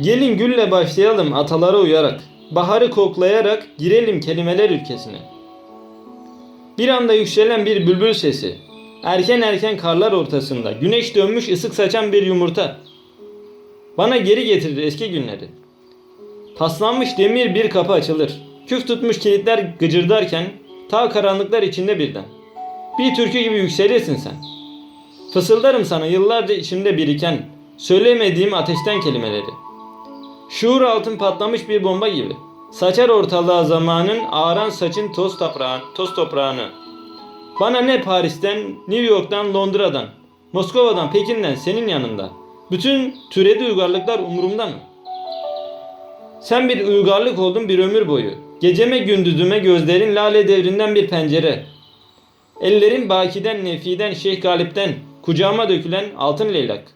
Gelin gülle başlayalım atalara uyarak. Baharı koklayarak girelim kelimeler ülkesine. Bir anda yükselen bir bülbül sesi. Erken erken karlar ortasında güneş dönmüş ısık saçan bir yumurta. Bana geri getirir eski günleri. Paslanmış demir bir kapı açılır. Küf tutmuş kilitler gıcırdarken ta karanlıklar içinde birden. Bir türkü gibi yükselirsin sen. Fısıldarım sana yıllarca içimde biriken, söylemediğim ateşten kelimeleri. Şuur altın patlamış bir bomba gibi. Saçar ortalığa zamanın ağaran saçın toz toprağın, toz toprağını. Bana ne Paris'ten, New York'tan, Londra'dan, Moskova'dan, Pekin'den senin yanında. Bütün türedi uygarlıklar umurumda mı? Sen bir uygarlık oldun bir ömür boyu. Geceme gündüzüme gözlerin lale devrinden bir pencere. Ellerin Baki'den, Nefi'den, Şeyh Galip'ten kucağıma dökülen altın leylak.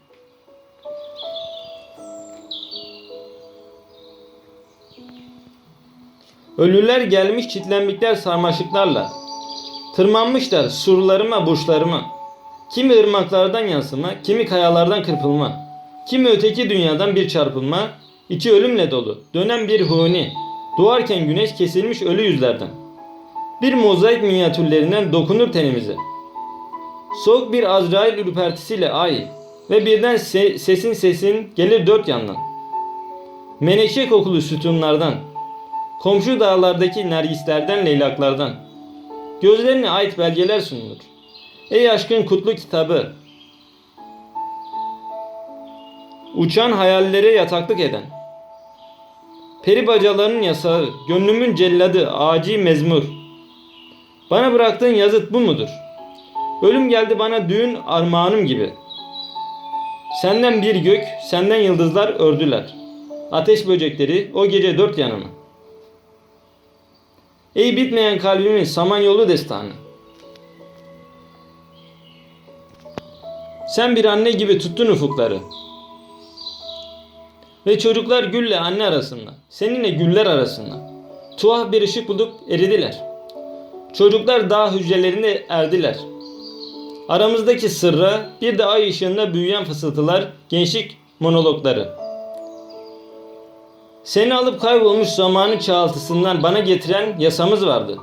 Ölüler gelmiş çitlenmişler sarmaşıklarla. Tırmanmışlar surlarıma, burçlarıma. Kimi ırmaklardan yansıma, kimi kayalardan kırpılma. Kimi öteki dünyadan bir çarpılma, içi ölümle dolu, dönen bir huni. Doğarken güneş kesilmiş ölü yüzlerden. Bir mozaik minyatürlerinden dokunur tenimize. Soğuk bir Azrail ürpertisiyle ay ve birden se- sesin sesin gelir dört yandan. Menekşe kokulu sütunlardan, komşu dağlardaki nergislerden, leylaklardan. Gözlerine ait belgeler sunulur. Ey aşkın kutlu kitabı, uçan hayallere yataklık eden, peri bacalarının yasağı, gönlümün celladı, acı mezmur. Bana bıraktığın yazıt bu mudur? Ölüm geldi bana düğün armağanım gibi. Senden bir gök, senden yıldızlar ördüler. Ateş böcekleri o gece dört yanımı. Ey bitmeyen kalbimin samanyolu destanı. Sen bir anne gibi tuttun ufukları. Ve çocuklar gülle anne arasında. Seninle güller arasında. Tuhaf bir ışık bulup eridiler. Çocuklar dağ hücrelerine erdiler. Aramızdaki sırra bir de ay ışığında büyüyen fısıltılar, gençlik monologları. Seni alıp kaybolmuş zamanın çağaltısından bana getiren yasamız vardı.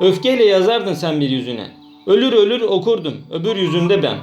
Öfkeyle yazardın sen bir yüzüne. Ölür ölür okurdum öbür yüzünde ben.